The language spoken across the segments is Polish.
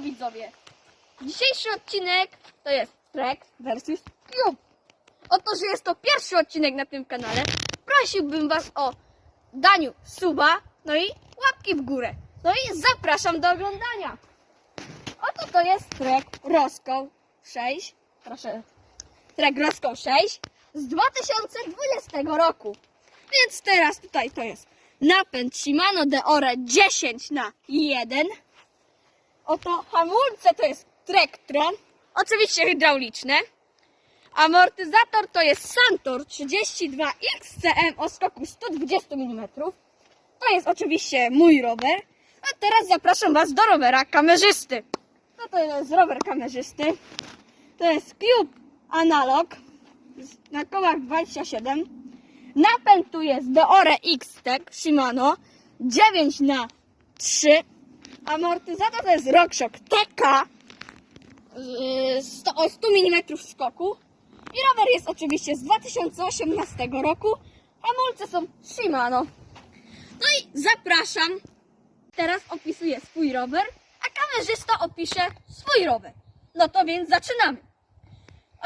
Widzowie! Dzisiejszy odcinek to jest Trek versus Cube. Oto, że jest to pierwszy odcinek na tym kanale, prosiłbym Was o daniu suba, no i łapki w górę. No i zapraszam do oglądania. Oto to jest Trek Roscoe 6, proszę, Trek Roscoe 6 z 2020 roku. Więc teraz tutaj to jest napęd Shimano Deore 10 na 1 Oto hamulce to jest Trektron, oczywiście hydrauliczne. Amortyzator to jest Santor 32 XCM o skoku 120 mm. To jest oczywiście mój rower. A teraz zapraszam Was do rowera kamerzysty. No to jest rower kamerzysty. To jest Cube Analog na kołach 27. Napęd tu jest Deore X-Tech Shimano 9 na 3 Amortyzator to jest RockShox TK 100, o 100 mm skoku. I rower jest oczywiście z 2018 roku. Hamulce są Shimano. No i zapraszam. Teraz opisuję swój rower, a kamerzysta opisze swój rower. No to więc zaczynamy.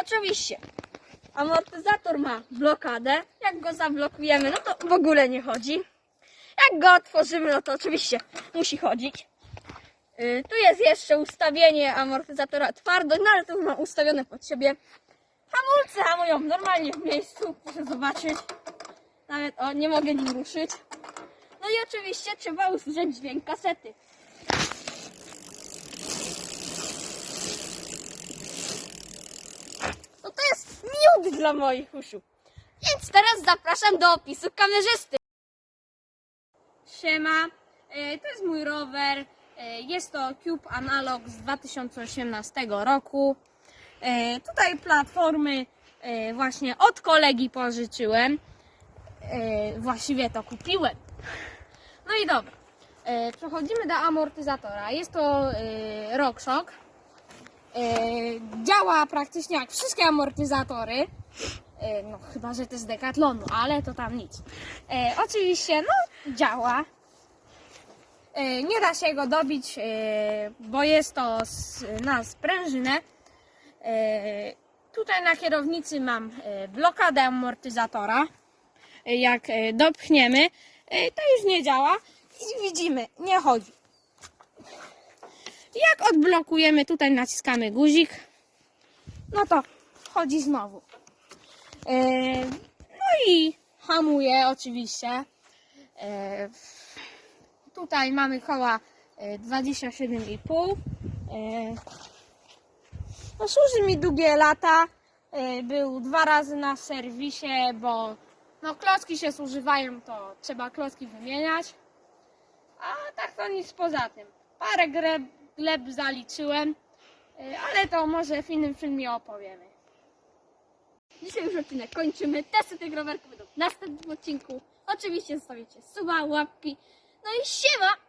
Oczywiście. Amortyzator ma blokadę. Jak go zablokujemy, no to w ogóle nie chodzi. Jak go otworzymy, no to oczywiście musi chodzić. Y, Tu jest jeszcze ustawienie amortyzatora twardość, no ale to mam ustawione pod siebie. Hamulce hamują normalnie w miejscu, proszę zobaczyć. Nawet, o, nie mogę nim ruszyć. No i oczywiście trzeba usłyszeć dźwięk kasety. No to jest miód dla moich uszu. Więc teraz zapraszam do opisu kamerzysty. Siema, e, to jest mój rower. E, Jest to Cube Analog z 2018 roku. E, Tutaj platformy e, właśnie od kolegi pożyczyłem. Właściwie to kupiłem. No i dobra. Przechodzimy do amortyzatora. Jest to RockShox. E, Działa praktycznie jak wszystkie amortyzatory. No, chyba, że to z Decathlonu, ale to tam nic. Oczywiście, no, działa. E, nie da się go dobić, e, bo jest to na sprężynę. E, tutaj na kierownicy mam blokadę amortyzatora. Jak dopchniemy, to już nie działa. I widzimy, nie chodzi. Jak odblokujemy, tutaj naciskamy guzik, no to chodzi znowu. No i hamuje oczywiście. E, Tutaj mamy koła e, 27,5. E, No, służy mi długie lata. E, Był dwa razy na serwisie, bo no, klocki się zużywają, to trzeba klocki wymieniać. A tak to nic poza tym. Parę gleb, gleb zaliczyłem, e, ale to może w innym filmie opowiemy. Dzisiaj już odcinek kończymy. Testy tych rowerków w następnym odcinku. Oczywiście zostawicie suba, łapki. No i siema!